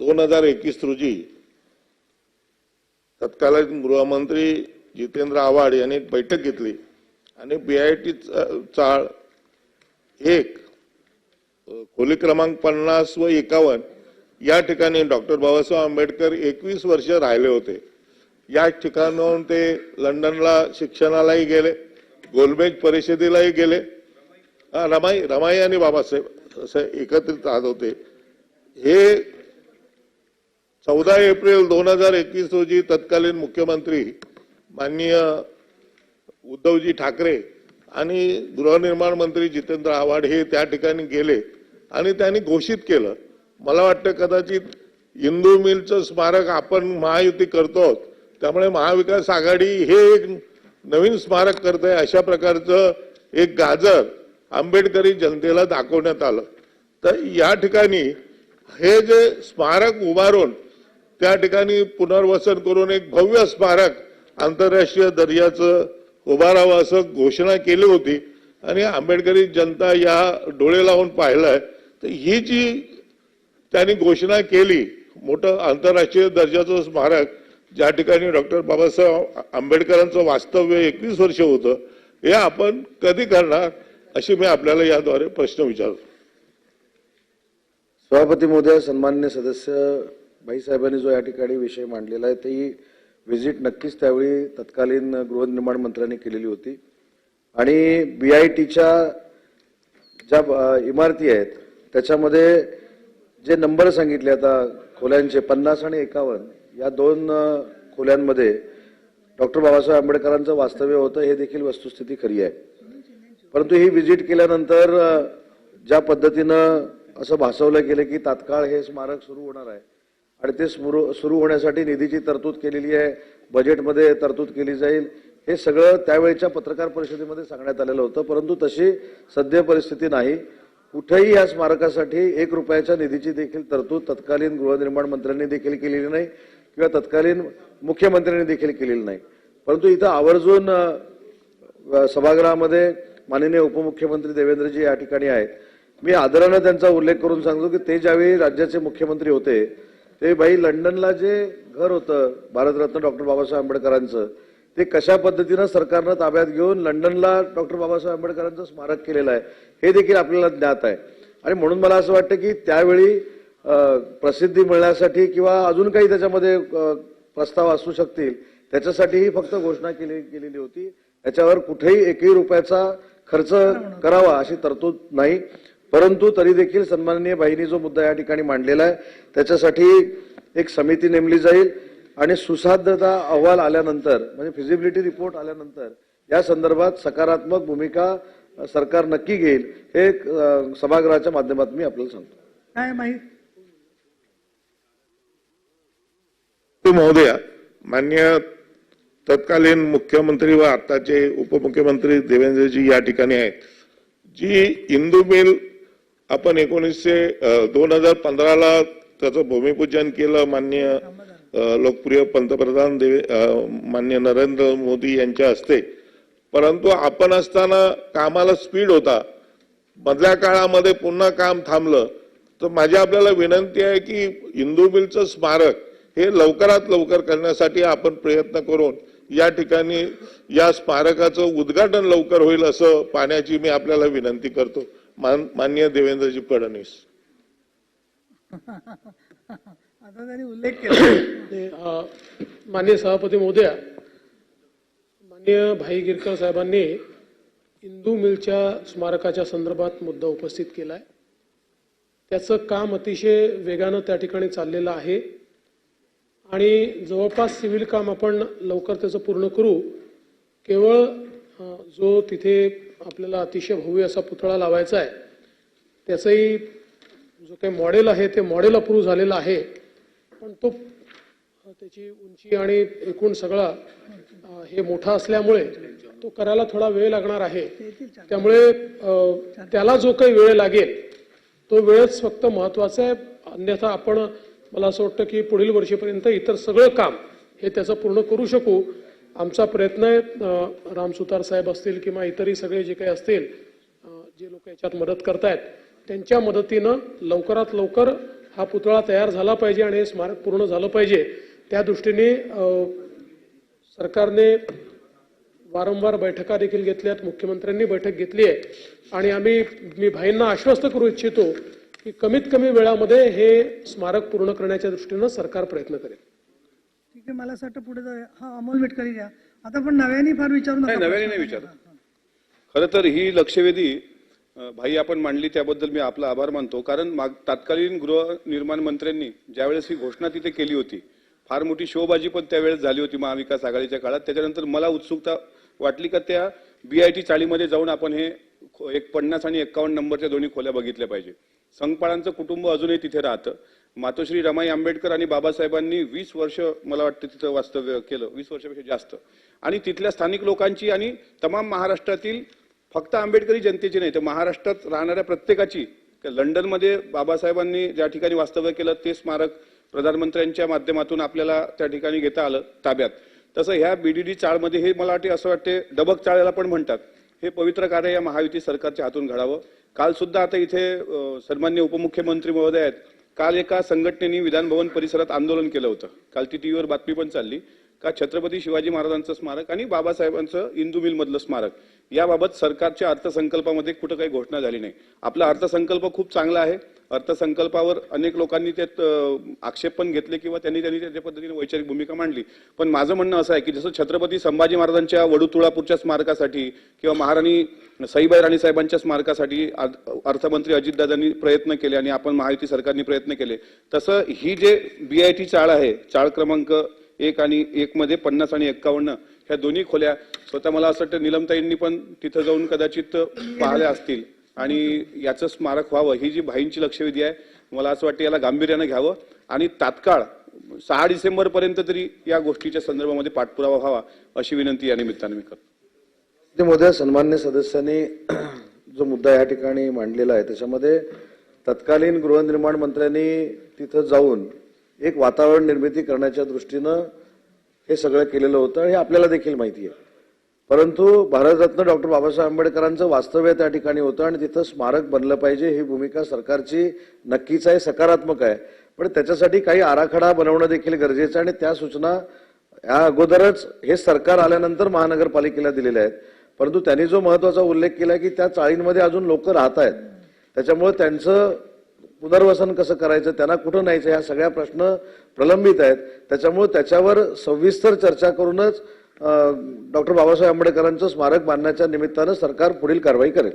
दोन हजार एकवीस रोजी तत्कालीन गृहमंत्री जितेंद्र आव्हाड यांनी एक बैठक घेतली आणि बीआयटी चाळ एक खोली क्रमांक पन्नास व एकावन्न या ठिकाणी डॉक्टर बाबासाहेब आंबेडकर एकवीस वर्ष राहिले होते. या ठिकाणाहून ते लंडनला शिक्षणालाही गेले गोलमेज परिषदेलाही गेले. रमाई रमाई आणि बाबासाहेब असं एकत्रित राहत होते. हे चौदा एप्रिल दोन हजार एकवीस रोजी तत्कालीन मुख्यमंत्री माननीय उद्धवजी ठाकरे आणि गृहनिर्माण मंत्री जितेंद्र आव्हाड हे त्या ठिकाणी गेले आणि त्यांनी घोषित केलं. मला वाटतं कदाचित इंदू मिलचं स्मारक आपण महायुती करतो त्यामुळे महाविकास आघाडी हे एक नवीन स्मारक करत आहे अशा प्रकारचं एक गाजर आंबेडकरी जनतेला दाखवण्यात आलं. तर या ठिकाणी हे जे स्मारक उभारून त्या ठिकाणी पुनर्वसन करून एक भव्य स्मारक आंतरराष्ट्रीय दर्जाचं उभारावं असं घोषणा केली होती. आणि आंबेडकरी जनता या डोळे लावून पाहिलंय. तर ही जी त्यांनी घोषणा केली मोठं आंतरराष्ट्रीय दर्जाचं स्मारक ज्या ठिकाणी डॉक्टर बाबासाहेब आंबेडकरांचं वास्तव्य एकवीस वर्ष होतं हे आपण कधी करणार अशी मी आपल्याला याद्वारे प्रश्न विचारतो. सभापती महोदय सन्मान्य सदस्य बाईसाहेबांनी जो या ठिकाणी विषय मांडलेला आहे ती व्हिजिट नक्कीच त्यावेळी तत्कालीन गृहनिर्माण मंत्र्यांनी केलेली होती. आणि बी आय टीच्या ज्या इमारती आहेत त्याच्यामध्ये जे नंबर सांगितले आता खोल्यांचे पन्नास आणि एकावन्न या दोन खोल्यांमध्ये डॉक्टर बाबासाहेब आंबेडकरांचं वास्तव्य होतं हे देखील वस्तुस्थिती खरी आहे. परंतु ही व्हिजिट केल्यानंतर ज्या पद्धतीनं असं भासवलं गेलं की तात्काळ हे स्मारक सुरू होणार आहे आणि ते सुरू सुरू होण्यासाठी निधीची तरतूद केलेली आहे. बजेटमध्ये तरतूद केली जाईल. हे सगळं त्यावेळेच्या पत्रकार परिषदेमध्ये सांगण्यात आलेलं होतं. परंतु तशी सद्य परिस्थिती नाही. कुठेही या स्मारकासाठी एक रुपयाच्या निधीची देखील तरतूद तत्कालीन गृहनिर्माण मंत्र्यांनी देखील केलेली नाही किंवा तत्कालीन मुख्यमंत्र्यांनी देखील केलेली नाही. परंतु इथं आवर्जून सभागृहामध्ये माननीय उपमुख्यमंत्री देवेंद्रजी या ठिकाणी आहेत. मी आदरानं त्यांचा उल्लेख करून सांगतो की ते ज्यावेळी राज्याचे मुख्यमंत्री होते ते भाई लंडनला जे घर होतं भारतरत्न डॉक्टर बाबासाहेब आंबेडकरांचं ते कशा पद्धतीनं सरकारनं ताब्यात घेऊन लंडनला डॉक्टर बाबासाहेब आंबेडकरांचं स्मारक केलेलं आहे हे देखील आपल्याला ज्ञात आहे. आणि म्हणून मला असं वाटतं की त्यावेळी प्रसिद्धी मिळण्यासाठी किंवा अजून काही त्याच्यामध्ये प्रस्ताव असू शकतील त्याच्यासाठीही फक्त घोषणा केली गेलेली होती. त्याच्यावर कुठेही एकही रुपयाचा खर्च करावा अशी तरतूद नाही. परंतु तरी देखील सन्माननीय बाईंनी जो मुद्दा या ठिकाणी मांडलेला आहे त्याच्यासाठी एक समिती नेमली जाईल आणि सुसाध्यता अहवाल आल्यानंतर म्हणजे फिजिबिलिटी रिपोर्ट आल्यानंतर या संदर्भात सकारात्मक भूमिका सरकार नक्की घेईल हे सभागृहाच्या माध्यमातून मी आपल्याला सांगतो. काय माहीत? महोदया मान्य तत्कालीन मुख्यमंत्री व आताचे उपमुख्यमंत्री देवेंद्रजी या ठिकाणी आहेत. जी इंदू मिल आपण एकोणीसशे दोन हजार पंधराला त्याचं भूमिपूजन केलं मान्य लोकप्रिय पंतप्रधान देवे मान्य नरेंद्र मोदी यांच्या हस्ते. परंतु आपण असताना कामाला स्पीड होता. मधल्या काळामध्ये पुन्हा काम थांबलं. तर माझी आपल्याला विनंती आहे की इंदू बिलचं स्मारक हे लवकरात लवकर करण्यासाठी आपण प्रयत्न करून या ठिकाणी या स्मारकाचं उद्घाटन लवकर होईल असं पाहण्याची मी आपल्याला विनंती करतो. मान- मान्य देवेंद्रजी फडणवीस. आता त्यांनी उल्लेख केला. मान्य सभापती मोदया मान्य भाई गिरकर साहेबांनी इंदू मिलच्या स्मारकाच्या संदर्भात मुद्दा उपस्थित केलाय. त्याचं काम अतिशय वेगानं त्या ठिकाणी चाललेलं आहे. आणि जवळपास सिव्हिल काम आपण लवकर त्याचं पूर्ण करू. केवळ जो तिथे आपल्याला अतिशय भव्य असा पुतळा लावायचा आहे. त्याचंही जो काही मॉडेल आहे ते मॉडेल अप्रूव्ह झालेलं आहे. पण तो त्याची उंची आणि एकूण सगळा हे मोठा असल्यामुळे तो करायला थोडा वेळ लागणार आहे. त्यामुळे त्याला जो काही वेळ लागेल तो वेळच फक्त महत्त्वाचा आहे. अन्यथा आपण मला असं वाटतं की पुढील वर्षीपर्यंत इतर सगळं काम हे त्याचं पूर्ण करू शकू. आमचा प्रयत्न आहे रामसुतार साहेब असतील किंवा इतरही सगळे जे काही असतील जे लोक याच्यात मदत करतायत त्यांच्या मदतीनं लवकरात लवकर हा पुतळा तयार झाला पाहिजे आणि हे स्मारक पूर्ण झालं पाहिजे. त्या दृष्टीने सरकारने वारंवार बैठका देखील घेतल्यात मुख्यमंत्र्यांनी बैठक घेतली आहे. आणि आम्ही मी भाईंना आश्वस्त करू इच्छितो की कमीत कमी वेळामध्ये हे स्मारक पूर्ण करण्याच्या दृष्टीनं सरकार प्रयत्न करेल. ठीक आहे मला असं वाटतं पुढे जाऊया. हा अमोल वेटकरी घ्या. आता पण नव्याने फार विचारू नाही नका नव्याने नाही विचार खरं तर ही लक्षवेधी अं, भाई आपण मांडली त्याबद्दल मी आपला आभार मानतो. कारण माग तत्कालीन गृहनिर्माण मंत्र्यांनी ज्यावेळेस ही घोषणा तिथे केली होती फार मोठी शोबाजी पण त्यावेळेस झाली होती महाविकास आघाडीच्या काळात. त्याच्यानंतर मला उत्सुकता वाटली का त्या बीआयटी चाळीमध्ये जाऊन आपण हे खो- एक पन्नास आणि एक्कावन्न नंबरच्या दोन्ही खोल्या बघितल्या पाहिजे. संगपाळांचं कुटुंब अजूनही तिथे राहतं. मातोश्री रमाई आंबेडकर आणि बाबासाहेबांनी वीस वर्ष मला वाटतं तिथं वास्तव्य केलं वीस वर्षापेक्षा जास्त. आणि तिथल्या स्थानिक लोकांची आणि तमाम महाराष्ट्रातील फक्त आंबेडकरी जनतेची नाही तर महाराष्ट्रात राहणाऱ्या प्रत्येकाची लंडनमध्ये बाबासाहेबांनी ज्या ठिकाणी वास्तव्य केलं ते स्मारक प्रधानमंत्र्यांच्या माध्यमातून आपल्याला त्या ठिकाणी घेता आलं ताब्यात. तसं ह्या बीडीडी चाळमध्ये हे मला वाटते असं वाटते डबक चाळ्याला पण म्हणतात. हे पवित्र कार्य या महायुती सरकारच्या हातून घडावं. काल सुद्धा आता इथे सन्मान्य उपमुख्यमंत्री महोदय आहेत. काल एका संघटनेने विधानभवन परिसरात आंदोलन केलं होतं. काल ती टीव्हीवर बातमी पण चालली. का छत्रपती शिवाजी महाराजांचं स्मारक आणि बाबासाहेबांचं इंदू मिलमधलं स्मारक. याबाबत सरकारच्या अर्थसंकल्पामध्ये कुठं काही घोषणा झाली नाही. आपला अर्थसंकल्प खूप चांगला आहे. अर्थसंकल्पावर अनेक लोकांनी त्यात आक्षेप पण घेतले किंवा त्यांनी त्यांनी त्या पद्धतीने वैचारिक भूमिका मांडली. पण माझं म्हणणं असं आहे की जसं छत्रपती संभाजी महाराजांच्या वडुतुळापूरच्या स्मारकासाठी किंवा महाराणी सईबाई राणी साहेबांच्या स्मारकासाठी अर्थमंत्री अजितदादांनी प्रयत्न केले आणि आपण महायुती सरकारने प्रयत्न केले तसं ही जे बीआयटी चाळ आहे चाळ क्रमांक एक आणि एक मध्ये पन्नास आणि एक्कावन्न ह्या दोन्ही खोल्या स्वतः मला असं वाटतं निलमताईंनी पण तिथं जाऊन कदाचित पाहिल्या असतील. आणि याचं स्मारक व्हावं ही जी भाईंची लक्षवेधी आहे मला असं वाटतं याला गांभीर्यानं घ्यावं. आणि तात्काळ सहा डिसेंबर पर्यंत तरी या गोष्टीच्या संदर्भामध्ये पाठपुरावा व्हावा अशी विनंती या निमित्ताने मी करतो. ते सन्मान्य सदस्यांनी जो मुद्दा या ठिकाणी मांडलेला आहे त्याच्यामध्ये तत्कालीन गृहनिर्माण मंत्र्यांनी तिथं जाऊन एक वातावरण निर्मिती करण्याच्या दृष्टीनं हे सगळं केलेलं होतं हे आपल्याला देखील माहिती आहे. परंतु भारतरत्न डॉक्टर बाबासाहेब आंबेडकरांचं वास्तव्य त्या ठिकाणी होतं आणि तिथं स्मारक बनलं पाहिजे ही भूमिका सरकारची नक्कीच आहे सकारात्मक आहे. पण त्याच्यासाठी काही आराखडा बनवणं देखील गरजेचं आहे आणि त्या सूचना या अगोदरच हे सरकार आल्यानंतर महानगरपालिकेला दिलेल्या आहेत. परंतु त्यांनी जो महत्त्वाचा उल्लेख केला की त्या चाळींमध्ये अजून लोक राहत आहेत. त्याच्यामुळे त्यांचं पुनर्वसन कसं करायचं त्यांना कुठं न्यायचं ह्या सगळ्या प्रश्न प्रलंबित आहेत. त्याच्यामुळे त्याच्यावर सविस्तर चर्चा करूनच डॉक्टर बाबासाहेब आंबेडकरांचं स्मारक बांधण्याच्या निमित्तानं सरकार पुढील कारवाई करेल.